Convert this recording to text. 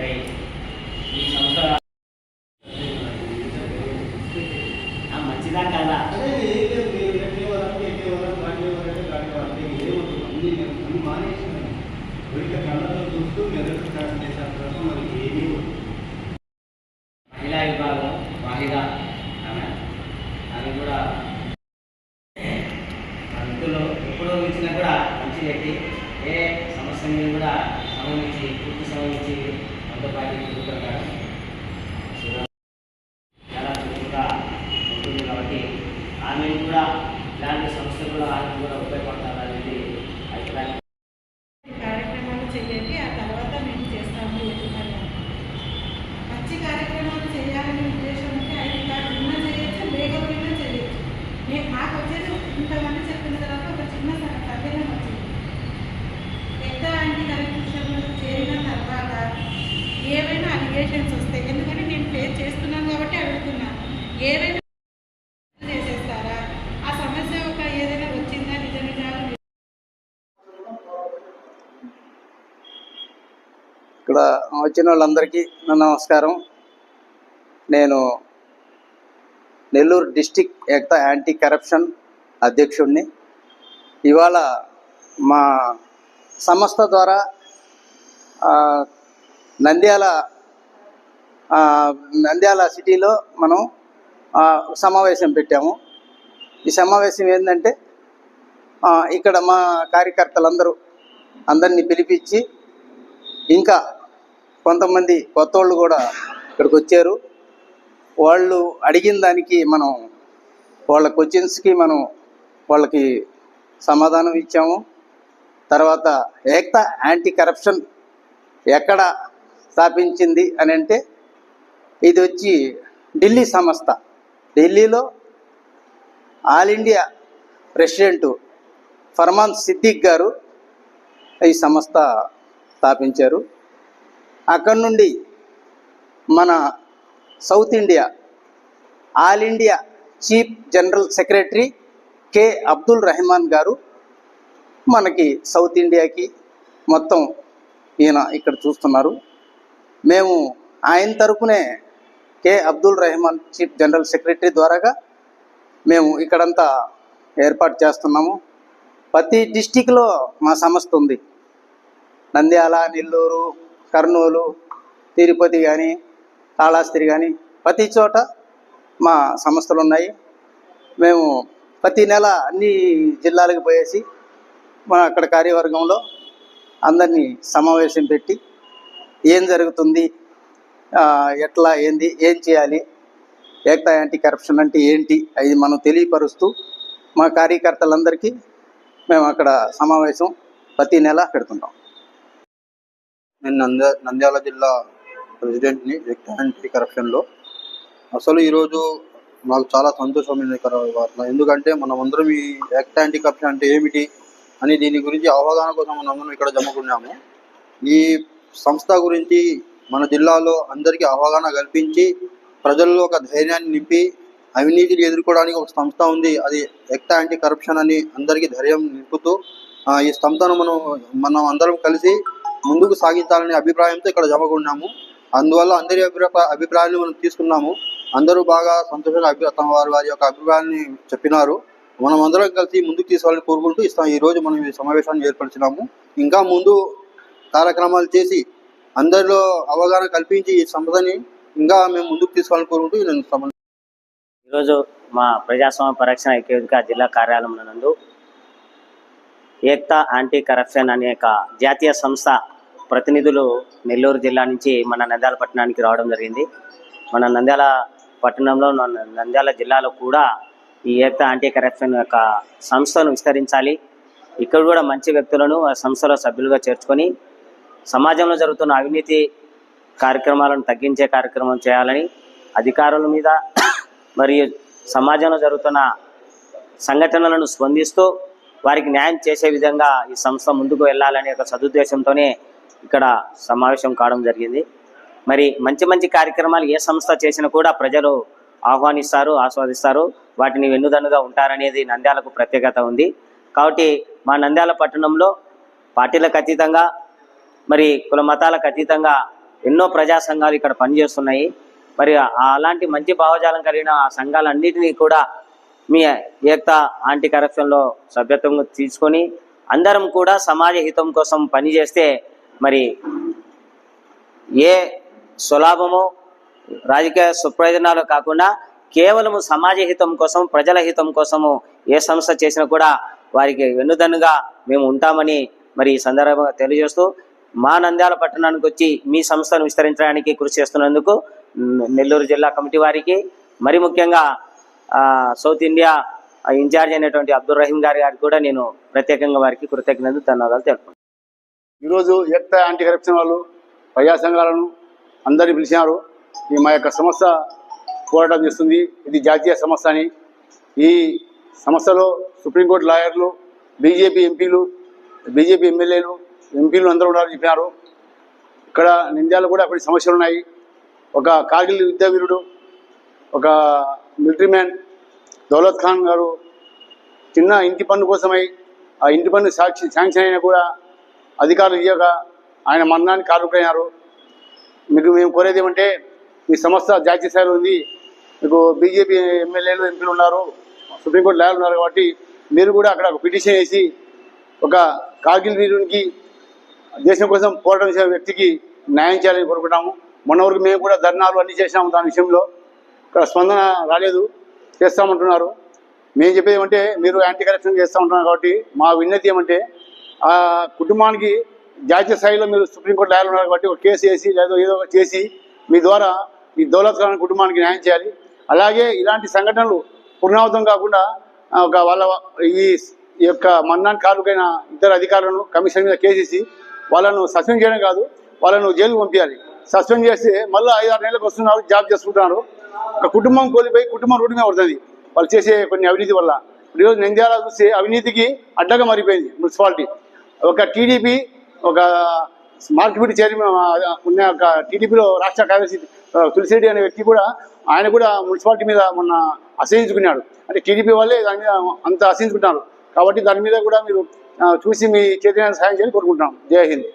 ఈ సంస్థ మంచిదా కాదా మహిళా విభాగం వాహిద ఆమె ఆమె కూడా వృత్తులు ఎప్పుడో ఇచ్చినా కూడా మంచి వ్యక్తి ఏ సమస్య మీద కూడా సమయం ఇచ్చి పూర్తి సమయం berbagai perkara ఇక్కడ వచ్చిన వాళ్ళందరికీ నా నమస్కారం. నేను Nellore district Ekta anti corruption అధ్యక్షుడిని. ఇవాళ మా సంస్థ ద్వారా నంద్యాల నంద్యాల సిటీలో మనం సమావేశం పెట్టాము. ఈ సమావేశం ఏంటంటే ఇక్కడ మా కార్యకర్తలందరూ అందరినీ పిలిపించి ఇంకా కొంతమంది కొత్త వాళ్ళు కూడా ఇక్కడికి వచ్చారు. వాళ్ళు అడిగిన దానికి మనం వాళ్ళ క్వశ్చన్స్కి మనం వాళ్ళకి సమాధానం ఇచ్చాము. తర్వాత ఏక్త యాంటీ కరప్షన్ ఎక్కడ స్థాపించింది అని అంటే ఇది వచ్చి ఢిల్లీ సంస్థ. ఢిల్లీలో all India president Farman Siddiq గారు ఈ సంస్థ స్థాపించారు. అక్కడి నుండి మన south India all India chief general secretary K Abdul Rehman గారు మనకి సౌత్ ఇండియాకి మొత్తం ఈయన ఇక్కడ చూస్తున్నారు. మేము ఆయన తరపునే K Abdul Rehman chief general secretary ద్వారాగా మేము ఇక్కడంతా ఏర్పాటు చేస్తున్నాము. ప్రతి డిస్టిక్లో మా సంస్థ ఉంది. నంద్యాల నెల్లూరు కర్నూలు తిరుపతి కానీ కాళాస్త్రి కానీ ప్రతి చోట మా సంస్థలు ఉన్నాయి. మేము ప్రతి నెల అన్ని జిల్లాలకు పోయేసి మన అక్కడ కార్యవర్గంలో అందరినీ సమావేశం పెట్టి ఏం జరుగుతుంది ఎట్లా ఏంది ఏం చేయాలి ఏకతా యాంటీ కరప్షన్ అంటే ఏంటి అది మనం తెలియపరుస్తూ మా కార్యకర్తలందరికీ మేము అక్కడ సమావేశం ప్రతి నెల పెడుతుంటాం. నేను నంద్యా నంద్యాల జిల్లా ప్రెసిడెంట్ని వ్యక్తి యాంటీ కరప్షన్లో. అసలు ఈరోజు నాకు చాలా సంతోషమైన వార్త. ఎందుకంటే మనం అందరం ఈ యాక్ట్ యాంటీ కరప్షన్ అంటే ఏమిటి అని దీని గురించి అవగాహన కోసం మనం అందరం ఇక్కడ జమకున్నాము ఈ సంస్థ గురించి మన జిల్లాలో అందరికీ అవగాహన కల్పించి ప్రజల్లో ఒక ధైర్యాన్ని నింపి అవినీతిని ఎదుర్కోవడానికి ఒక సంస్థ ఉంది. అది ఎక్ట యాంటీ కరప్షన్ అని అందరికీ ధైర్యం నింపుతూ ఈ సంస్థను మనం మనం అందరం కలిసి ముందుకు సాగించాలనే అభిప్రాయంతో ఇక్కడ జమకున్నాము అందువల్ల అందరి అభిప్రాయ అభిప్రాయాన్ని మనం తీసుకున్నాము. అందరూ బాగా సంతోషంగా అభి తమ వారి వారి యొక్క అభిప్రాయాన్ని చెప్పినారు. మనం అందరం కలిసి ముందుకు తీసుకోవాలని కోరుకుంటూ ఇస్తాం ఈరోజు మనం ఈ సమావేశాన్ని ఏర్పరిచినాము. ఇంకా ముందు కార్యక్రమాలు చేసి అందరిలో అవగాహన కల్పించి ఈ సంపదని ఇంకా మేము ముందుకు తీసుకోవాలని కోరుకుంటూ నేను సమ- ఈరోజు మా ప్రజాస్వామ్య పరిరక్షణ ఐక్యవేదిక జిల్లా కార్యాలయం నందు ఏక్తా యాంటీ కరప్షన్ అనే ఒక జాతీయ సంస్థ ప్రతినిధులు నెల్లూరు జిల్లా నుంచి మన నంద్యాల పట్టణానికి రావడం జరిగింది. మన నంద్యాల పట్టణంలో నంద్యాల జిల్లాలో కూడా ఈ ఏక్తా యాంటీ కరప్షన్ యొక్క సంస్థను విస్తరించాలి. ఇక్కడ కూడా మంచి వ్యక్తులను ఆ సంస్థలో సభ్యులుగా చేర్చుకొని సమాజంలో జరుగుతున్న అవినీతి కార్యక్రమాలను తగ్గించే కార్యక్రమం చేయాలని అధికారుల మీద మరియు సమాజంలో జరుగుతున్న సంఘటనలను స్పందిస్తూ వారికి న్యాయం చేసే విధంగా ఈ సంస్థ ముందుకు వెళ్ళాలనే ఒక సదుద్దేశంతోనే ఇక్కడ సమావేశం కావడం జరిగింది. మరి మంచి మంచి కార్యక్రమాలు ఏ సంస్థ చేసినా కూడా ప్రజలు ఆహ్వానిస్తారు ఆస్వాదిస్తారు. వాటిని వెన్నుదన్నుగా ఉంటారనేది నంద్యాలకు ప్రత్యేకత ఉంది. కాబట్టి మా నంద్యాల పట్టణంలో పార్టీలకు అతీతంగా మరి కుల మతాలకు అతీతంగా ఎన్నో ప్రజా సంఘాలు ఇక్కడ పనిచేస్తున్నాయి. మరి అలాంటి మంచి భావజాలం కలిగిన ఆ సంఘాలన్నింటినీ కూడా మీ ఏకతా యాంటీ కరప్షన్లో సభ్యత్వం తీసుకొని అందరం కూడా సమాజ హితం కోసం పనిచేస్తే మరి ఏ సులాభము రాజకీయ సుప్రయోజనాలు కాకుండా కేవలము సమాజ హితం కోసం ప్రజల హితం కోసము ఏ సంస్థ చేసినా కూడా వారికి వెన్నుదన్నుగా మేము ఉంటామని మరి ఈ సందర్భంగా తెలియజేస్తూ మా నంద్యాల పట్టణానికి వచ్చి మీ సంస్థను విస్తరించడానికి కృషి చేస్తున్నందుకు నెల్లూరు జిల్లా కమిటీ వారికి మరి ముఖ్యంగా సౌత్ ఇండియా ఇన్ఛార్జ్ అయినటువంటి అబ్దుల్ రహీం గారి గారికి కూడా నేను ప్రత్యేకంగా వారికి కృతజ్ఞతలు ధన్యవాదాలు తెలుపుతున్నాను ఈరోజు ఏక్తా యాంటీ కరప్షన్ వాళ్ళు ప్రజా సంఘాలను అందరినీ పిలిచినారు. ఈ మా యొక్క సంస్థ పోరాటం చేస్తుంది. ఇది జాతీయ సంస్థ అని. ఈ సంస్థలో సుప్రీంకోర్టు లాయర్లు బీజేపీ ఎంపీలు బీజేపీ ఎమ్మెల్యేలు ఎంపీలు అందరూ ఉన్నారని చెప్పినారు. ఇక్కడ నింద్యాలు కూడా అప్పటి సమస్యలు ఉన్నాయి. ఒక కార్గిల్ విద్యావీరుడు ఒక మిలిటరీ మ్యాన్ దౌలత్ ఖాన్ గారు చిన్న ఇంటి పన్ను కోసమై ఆ ఇంటి పన్ను సాక్షి శాంక్షన్ అయినా కూడా అధికారులు ఇవ్వక ఆయన మరణానికి కారుకైనారు మీకు మేము కోరేది ఏమంటే మీ సంస్థ జాతీయ స్థాయిలో ఉంది. మీకు బీజేపీ ఎమ్మెల్యేలు ఎంపీలు ఉన్నారు. సుప్రీంకోర్టు లాయర్లు ఉన్నారు కాబట్టి మీరు కూడా అక్కడ ఒక పిటిషన్ వేసి ఒక కార్గిల్ వీరునికి దేశం కోసం పోరాటం చేసే వ్యక్తికి న్యాయం చేయాలని కోరుకుంటాము. మొన్న వరకు మేము కూడా ధర్నాలు అన్ని చేసినాము దాని విషయంలో. ఇక్కడ స్పందన రాలేదు. చేస్తామంటున్నారు. మేము చెప్పేది ఏమంటే మీరు యాంటీ కరప్షన్ చేస్తూ ఉంటున్నారు కాబట్టి మా విన్నతి ఏమంటే ఆ కుటుంబానికి జాతీయ స్థాయిలో మీరు సుప్రీంకోర్టు లాయర్లు ఉన్నారు కాబట్టి ఒక కేసు వేసి లేదా ఏదో ఒకటి చేసి మీ ద్వారా ఈ దౌలత్ ఖాన్ కుటుంబానికి న్యాయం చేయాలి. అలాగే ఇలాంటి సంఘటనలు పునరావృతం కాకుండా ఒక వాళ్ళ ఈ ఈ యొక్క మన్నాన్ కాలుకైన ఇతర అధికారులను కమిషన్ మీద కేసేసి వాళ్ళను సస్పెండ్ చేయడం కాదు వాళ్ళను జైలుకు పంపించాలి. సస్పెండ్ చేస్తే మళ్ళీ ఐదు ఆరు నెలలకు వస్తున్నారు జాబ్ చేసుకుంటున్నారు. కుటుంబం కోల్పోయి కుటుంబం రోడ్డు మీద పడుతుంది. వాళ్ళు చేసే కొన్ని అవినీతి వల్ల. ఈరోజు నంద్యాల చూస్తే అవినీతికి అడ్డగా మారిపోయింది మున్సిపాలిటీ. ఒక టీడీపీ ఒక మార్కెట్ చైర్మన్ ఉన్న ఒక టీడీపీలో రాష్ట్ర కార్యదర్శి తులసిరెడ్డి అనే వ్యక్తి కూడా ఆయన కూడా మున్సిపాలిటీ మీద మొన్న అసహించుకున్నాడు. అంటే టీడీపీ వాళ్ళే దాని మీద అంత అసహించుకుంటున్నారు. కాబట్టి దాని మీద కూడా మీరు చూసి మీ చైతన్యాన్ని సాయం చేయాలని కోరుకుంటున్నాం. జై హింద్.